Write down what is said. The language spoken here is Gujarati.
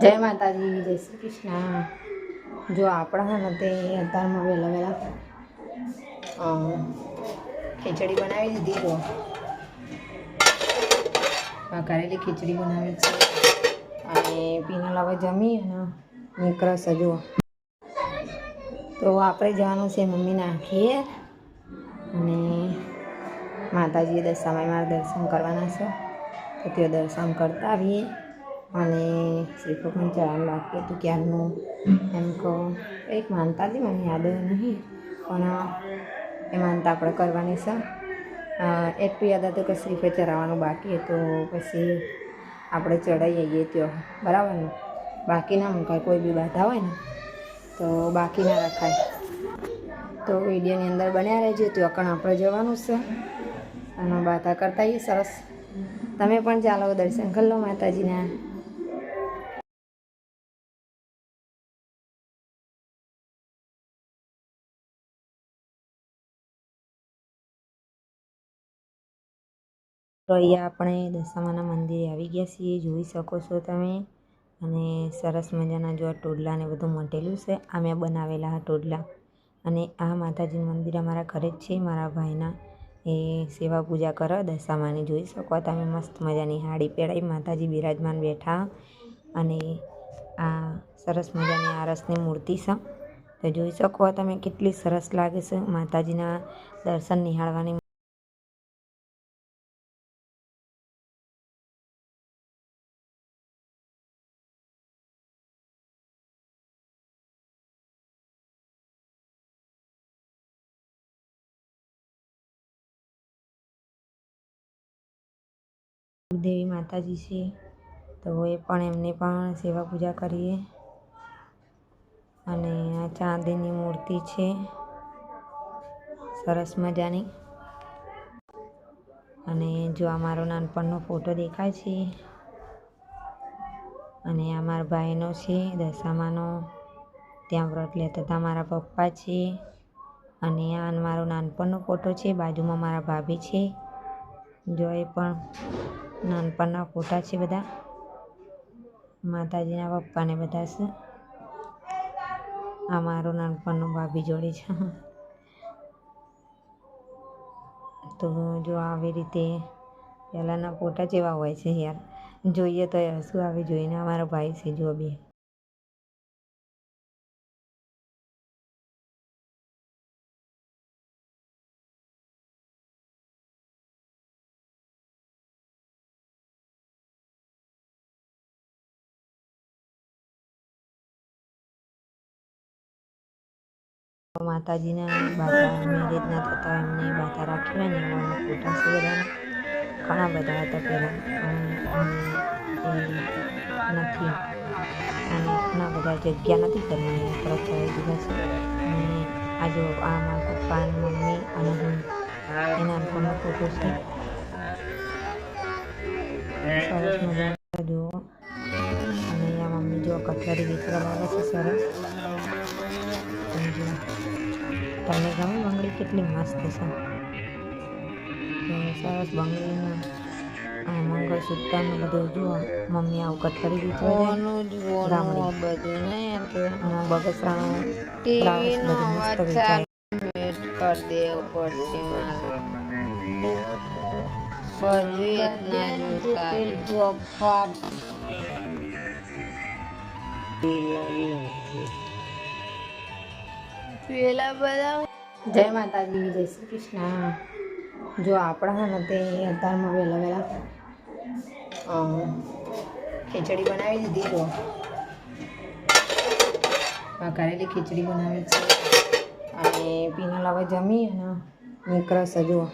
જય માતાજી, જય શ્રી કૃષ્ણ. જો આપણા તે અત્યારમાં વહેલા વહેલા ખીચડી બનાવી દીધી, જો. કરેલી ખીચડી બનાવી છે. અને પીનલ હવે જમી અને નીકળશ, જો. તો આપણે જવાનું છે મમ્મીને ઘેર. અને માતાજીએ દશામાઈ મારા દર્શન કરવાના છે. તો તે દર્શન કરતા આવીએ. અને પણ ચડાવવાનું બાકી હતું ક્યારનું? એમ કહો. એક માનતા હતી મને યાદ નહીં, પણ એ માનતા આપણે કરવાની છે. એટલું યાદ હતું કે શ્રીફળ ચડાવવાનું બાકી હતું, પછી આપણે ચડાવી આવીએ ત્યાં બરાબર ને? બાકી ના મુકાય, કોઈ બી બાધા હોય ને, તો બાકી ના રખાય. તો વિડીયોની અંદર બન્યા રહેજો, તો પણ આપણે જવાનું છે. અને બાધા કરતા આવીએ, સરસ. તમે પણ ચાલો, દર્શન કરી લો માતાજીના. તો અહીંયા આપણે દશામાના મંદિરે આવી ગયા છીએ. જોઈ શકો છો તમે. અને સરસ મજાના જો આ ટોડલા ને બધું મટેલું છે, આ મેં બનાવેલા આ ટોડલા. અને આ માતાજીનું મંદિર અમારા ઘરે જ છે. મારા ભાઈના એ સેવા પૂજા કરો દશામાને. જોઈ શકો તમે મસ્ત મજાની હાડી પહેરાઈ, માતાજી બિરાજમાન બેઠા. અને આ સરસ મજાની આરસની મૂર્તિ છે. તો જોઈ શકો તમે કેટલી સરસ લાગે છે માતાજીના દર્શન નિહાળવાની. દેવી માતાજી છે, તો એ પણ એમને પણ સેવા પૂજા કરીએ. અને આ ચાંદીની મૂર્તિ છે, સરસ મજાની. અને જો આ મારો નાનપણનો ફોટો દેખાય છે, અને આ મારા ભાઈનો છે, દશામાનો, ત્યાં વ્રત લેતા હતા મારા પપ્પા છે, અને આ મારો નાનપણનો ફોટો છે, બાજુમાં મારા ભાભી છે, જો એ પણ નાનપણના ફોટા છે બધા. માતાજીના પપ્પાને બધા છે. આ મારો નાનપણનો ભાભી જોડે છે. તો જો આવી રીતે પહેલાંના ફોટા જેવા હોય છે યાર. જોઈએ તો શું આવે જોઈને અમારો ભાઈ છે, જો બે. માતાજીના બાધા મેરેજના થતા એમને બાધા રાખીને ને એવા ફોટા છે બધા ઘણા બધા હતા પહેલાં. અને નથી. અને ઘણા બધા જગ્યા નથી કરવાની ચડાવી દીધા છે અને આ જો આ મારા પપ્પા મમ્મી અને હું એના ઘણા ફોટો છે. સરસ મજાનો જુઓ. અને આ મમ્મી જો કચરી વિતરવા આવે છે સરસ. અને જુઓ તમને ગમે બંગડી કેટલી મસ્ત છે તો સરસ બંગડીના આ મંગળસૂત્ર ને બધું જુઓ મમ્મી આવું કટકરી દીધું ગામડી બધું નહીં અને બગસરાનું બ્લાઉઝ બધું મસ્ત વેચાય કરી દેવું પડશે મારે બધું જોતા પેલા બધા જય માતાજી, જય શ્રી કૃષ્ણ. જો આપણા ને અત્યારમાં વહેલા વહેલા ખીચડી બનાવી દીધી, જો. કરેલી ખીચડી બનાવી છે. અને પીનલ હવે જમી અને નીકળશે, જુઓ.